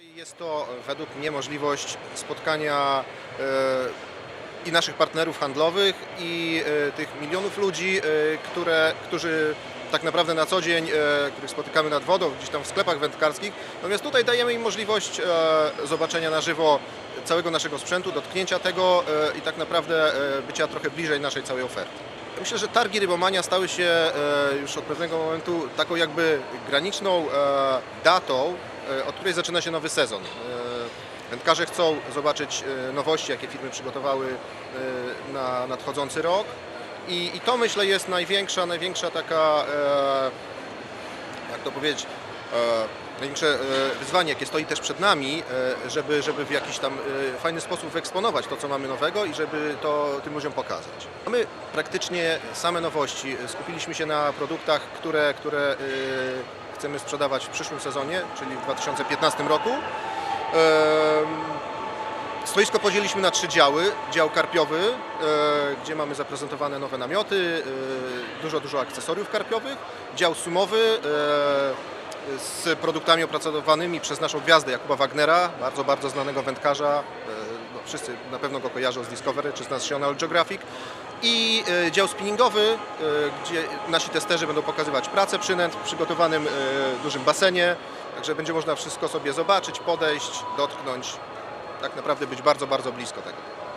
Jest to według mnie możliwość spotkania e, i naszych partnerów handlowych i e, tych milionów ludzi, e, które, którzy tak naprawdę na co dzień, e, których spotykamy nad wodą, gdzieś tam w sklepach wędkarskich. Natomiast tutaj dajemy im możliwość e, zobaczenia na żywo całego naszego sprzętu, dotknięcia tego e, i tak naprawdę bycia trochę bliżej naszej całej oferty. Myślę, że targi Rybomania stały się już od pewnego momentu taką jakby graniczną datą, od której zaczyna się nowy sezon. Wędkarze chcą zobaczyć nowości, jakie firmy przygotowały na nadchodzący rok. I, I to myślę jest największa, największa taka, e, jak to powiedzieć, e, największe e, wyzwanie, jakie stoi też przed nami, e, żeby, żeby w jakiś tam e, fajny sposób wyeksponować to, co mamy nowego i żeby to tym ludziom pokazać. Mamy praktycznie same nowości. Skupiliśmy się na produktach, które, które chcemy sprzedawać w przyszłym sezonie, czyli w 2015 roku. Stoisko podzieliliśmy na trzy działy. Dział karpiowy, e, gdzie mamy zaprezentowane nowe namioty, e, dużo, dużo akcesoriów karpiowych. Dział sumowy e, z produktami opracowanymi przez naszą gwiazdę Jakuba Wagnera, bardzo, bardzo znanego wędkarza. No, wszyscy na pewno go kojarzą z Discovery czy z National Geographic. I dział spinningowy, gdzie nasi testerzy będą pokazywać pracę przynęt w przygotowanym dużym basenie. Także będzie można wszystko sobie zobaczyć, podejść, dotknąć tak naprawdę być bardzo, bardzo blisko tego.